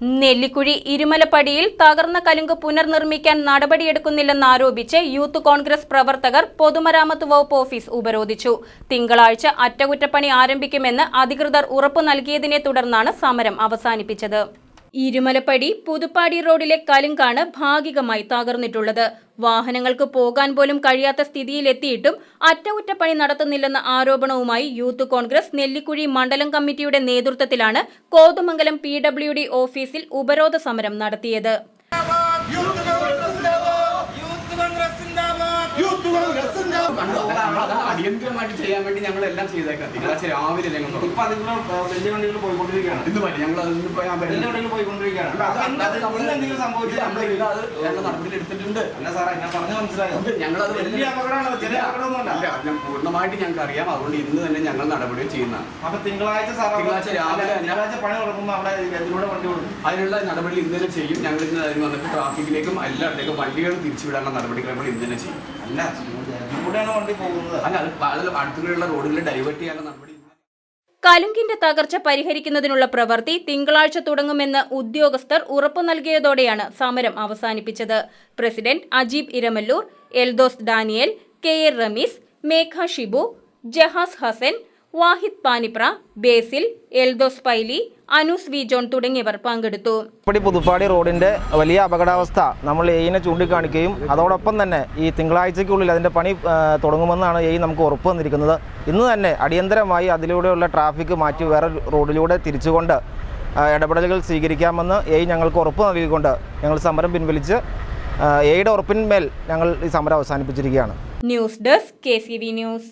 നെല്ലിക്കുഴി ഇരുമലപ്പടിയിൽ തകർന്ന കലുങ്ക് പുനർനിർമ്മിക്കാൻ നടപടിയെടുക്കുന്നില്ലെന്നാരോപിച്ച് യൂത്ത് കോൺഗ്രസ് പ്രവർത്തകർ പൊതുമരാമത്ത് വകുപ്പ് ഓഫീസ് ഉപരോധിച്ചു. തിങ്കളാഴ്ച അറ്റകുറ്റപ്പണി ആരംഭിക്കുമെന്ന് അധികൃതർ ഉറപ്പു നൽകിയതിനെ തുടർന്നാണ് സമരം അവസാനിപ്പിച്ചത്. ഇരുമലപ്പടി പുതുപ്പാടി റോഡിലെ കലുങ്കാണ് ഭാഗികമായി തകർന്നിട്ടുള്ളത്. വാഹനങ്ങൾക്ക് പോകാൻ പോലും കഴിയാത്ത സ്ഥിതിയിലെത്തിയിട്ടും അറ്റകുറ്റപ്പണി നടത്തുന്നില്ലെന്ന ആരോപണവുമായി യൂത്ത് കോൺഗ്രസ് നെല്ലിക്കുഴി മണ്ഡലം കമ്മിറ്റിയുടെ നേതൃത്വത്തിലാണ് കോതമംഗലം പി ഓഫീസിൽ ഉപരോധ സമരം നടത്തിയത്. അടിയന്തരമായിട്ട് ചെയ്യാൻ വേണ്ടി ഞങ്ങൾ എല്ലാം ചെയ്തേക്കാം തിങ്കളാഴ്ച രാവിലെ ഞങ്ങൾ. ഇപ്പൊ അതിനുള്ള വലിയ വണ്ടികൾ പോയിക്കൊണ്ടിരിക്കുകയാണ്. ഇന്ന് പറ്റി ഞങ്ങൾ അതിന് പോയി ഞാൻ വലിയ വണ്ടികൾ പോയിക്കൊണ്ടിരിക്കുകയാണ്. എന്തെങ്കിലും സംഭവിച്ചു ഇല്ല, അത് ഞങ്ങൾ നടപടി എടുത്തിട്ടുണ്ട് അല്ല സാറേ ഞാൻ പറഞ്ഞു മനസ്സിലായോ? ഞങ്ങളത് വലിയ അപകടമാണ് ചെറിയ അപകടമൊന്നുമല്ല. ഞാൻ പൂർണമായിട്ട് ഞങ്ങൾക്ക് അറിയാം അതുകൊണ്ട് ഇന്ന് തന്നെ ഞങ്ങൾ നടപടി ചെയ്യുന്നതാണ് അപ്പൊ തിങ്കളാഴ്ച സാർ തിങ്കളാഴ്ച രാവിലെ തിങ്കളാഴ്ച പണി തുടങ്ങുമ്പോൾ അവിടെ ഇതിലൂടെ വണ്ടി കൊടുക്കും അതിനുള്ള നടപടി ഇന്ന് തന്നെ ചെയ്യും. ഞങ്ങൾ ഇന്ന് അതിന് വന്നിട്ട് ട്രാഫിക്കിലേക്കും എല്ലായിടത്തേക്കും വണ്ടികൾ തിരിച്ചുവിടാനുള്ള നടപടികൾ നമ്മൾ ഇന്ന് തന്നെ ചെയ്യും. അല്ല വണ്ടി പോകുന്നത്. അല്ല അത് അടുത്തുള്ള റോഡുകളിൽ ഡൈവേർട്ട് ചെയ്യാനുള്ള നടപടി കലുങ്കിന്റെ തകർച്ച പരിഹരിക്കുന്നതിനുള്ള പ്രവൃത്തി തിങ്കളാഴ്ച തുടങ്ങുമെന്ന് ഉദ്യോഗസ്ഥർ ഉറപ്പു നൽകിയതോടെയാണ് സമരം അവസാനിപ്പിച്ചത്. President Ajeeb Iramallur Eldhose Daniel K A Rameez Megha Shibu Jahas Hasan Wahid Panipra Basil Eldhose Paily Anoos V John തുടങ്ങിയവർ പങ്കെടുത്തു. ഇപ്പടി പുതുപ്പാടി റോഡിന്റെ വലിയ അപകടാവസ്ഥ നമ്മൾ എയിനെ ചൂണ്ടിക്കാണിക്കുകയും അതോടൊപ്പം തന്നെ ഈ തിങ്കളാഴ്ചയ്ക്കുള്ളിൽ അതിന്റെ പണി തുടങ്ങുമെന്നാണ് എയി നമുക്ക് ഉറപ്പ് വന്നിരിക്കുന്നത്. ഇന്ന് തന്നെ അടിയന്തരമായി അതിലൂടെയുള്ള ട്രാഫിക് മാറ്റി വേറെ റോഡിലൂടെ തിരിച്ചുകൊണ്ട് ഇടപെടലുകൾ സ്വീകരിക്കാമെന്ന് എയി ഞങ്ങൾക്ക് ഉറപ്പ് നൽകിക്കൊണ്ട് ഞങ്ങൾ സമരം പിൻവലിച്ച് എയുടെ ഉറപ്പിന്മേൽ ഞങ്ങൾ ഈ സമരം അവസാനിപ്പിച്ചിരിക്കുകയാണ്. News desk K news.